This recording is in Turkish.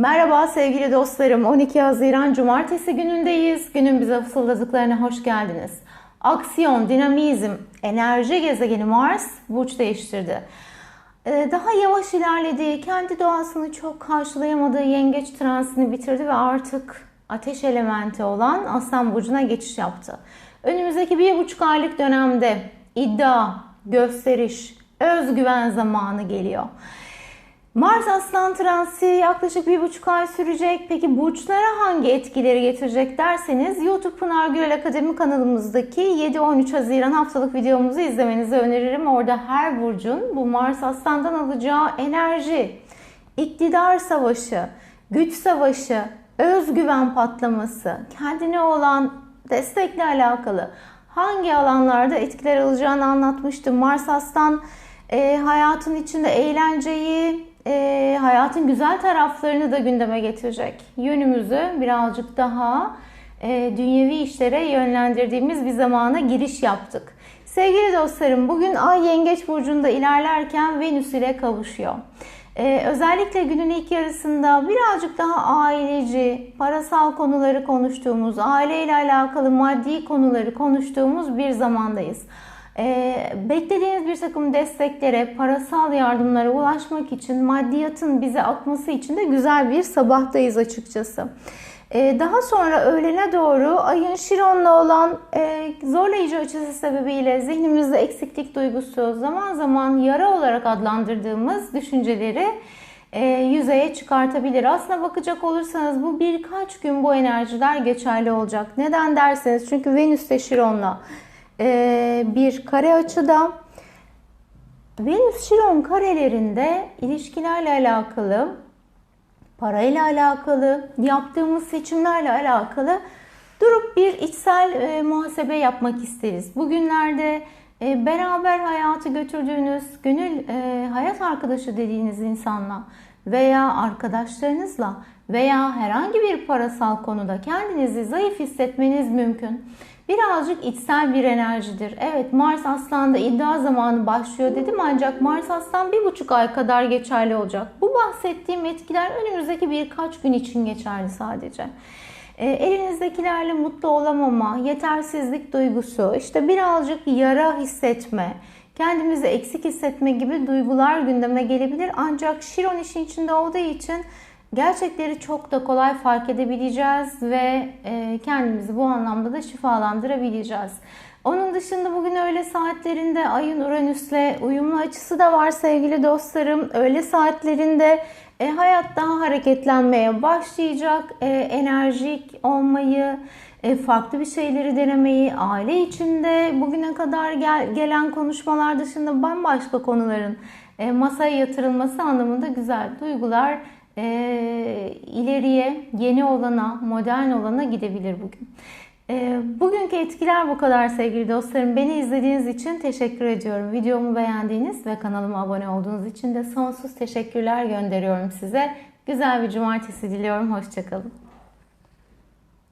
Merhaba sevgili dostlarım. 12 Haziran Cumartesi günündeyiz. Günün bize fısıldadıklarına hoş geldiniz. Aksiyon, dinamizm, enerji gezegeni Mars burç değiştirdi. Ee, Daha yavaş ilerlediği, kendi doğasını çok karşılayamadığı yengeç transini bitirdi ve artık ateş elementi olan Aslan Burcu'na geçiş yaptı. Önümüzdeki bir buçuk aylık dönemde iddia, gösteriş, özgüven zamanı geliyor. Mars Aslan Transi yaklaşık bir buçuk ay sürecek. Peki burçlara hangi etkileri getirecek derseniz YouTube Pınar Gürel Akademi kanalımızdaki 7-13 Haziran haftalık videomuzu izlemenizi öneririm. Orada her burcun bu Mars Aslan'dan alacağı enerji, iktidar savaşı, güç savaşı, özgüven patlaması, kendine olan destekle alakalı hangi alanlarda etkiler alacağını anlatmıştım. Mars Aslan e, hayatın içinde eğlenceyi, e, hayatın güzel taraflarını da gündeme getirecek. Yönümüzü birazcık daha e, dünyevi işlere yönlendirdiğimiz bir zamana giriş yaptık. Sevgili dostlarım, bugün Ay Yengeç Burcu'nda ilerlerken Venüs ile kavuşuyor. Ee, özellikle günün ilk yarısında birazcık daha aileci, parasal konuları konuştuğumuz, aileyle alakalı maddi konuları konuştuğumuz bir zamandayız. Ee, beklediğiniz bir takım desteklere, parasal yardımlara ulaşmak için, maddiyatın bize akması için de güzel bir sabahtayız açıkçası. Ee, daha sonra öğlene doğru ayın Şiron'la olan e, zorlayıcı açısı sebebiyle zihnimizde eksiklik duygusu, zaman zaman yara olarak adlandırdığımız düşünceleri e, yüzeye çıkartabilir. Aslına bakacak olursanız bu birkaç gün bu enerjiler geçerli olacak. Neden derseniz çünkü Venüs de Şiron'la bir kare açıda. Venüs Şiron karelerinde ilişkilerle alakalı parayla alakalı, yaptığımız seçimlerle alakalı durup bir içsel e, muhasebe yapmak isteriz. Bugünlerde e, beraber hayatı götürdüğünüz, gönül e, hayat arkadaşı dediğiniz insanla veya arkadaşlarınızla veya herhangi bir parasal konuda kendinizi zayıf hissetmeniz mümkün. Birazcık içsel bir enerjidir. Evet Mars Aslan'da iddia zamanı başlıyor dedim ancak Mars Aslan bir buçuk ay kadar geçerli olacak. Bu bahsettiğim etkiler önümüzdeki birkaç gün için geçerli sadece. E, elinizdekilerle mutlu olamama, yetersizlik duygusu, işte birazcık yara hissetme, kendimizi eksik hissetme gibi duygular gündeme gelebilir. Ancak Şiron işin içinde olduğu için gerçekleri çok da kolay fark edebileceğiz ve e, kendimizi bu anlamda da şifalandırabileceğiz. Onun dışında bugün öğle saatlerinde ayın Uranüs'le uyumlu açısı da var sevgili dostlarım. Öğle saatlerinde e, hayat daha hareketlenmeye başlayacak. E, enerjik olmayı, e, farklı bir şeyleri denemeyi, aile içinde bugüne kadar gel, gelen konuşmalar dışında bambaşka konuların e, masaya yatırılması anlamında güzel duygular e, ileriye, yeni olana, modern olana gidebilir bugün. E, bugünkü etkiler bu kadar sevgili dostlarım. Beni izlediğiniz için teşekkür ediyorum. Videomu beğendiğiniz ve kanalıma abone olduğunuz için de sonsuz teşekkürler gönderiyorum size. Güzel bir cumartesi diliyorum. Hoşçakalın.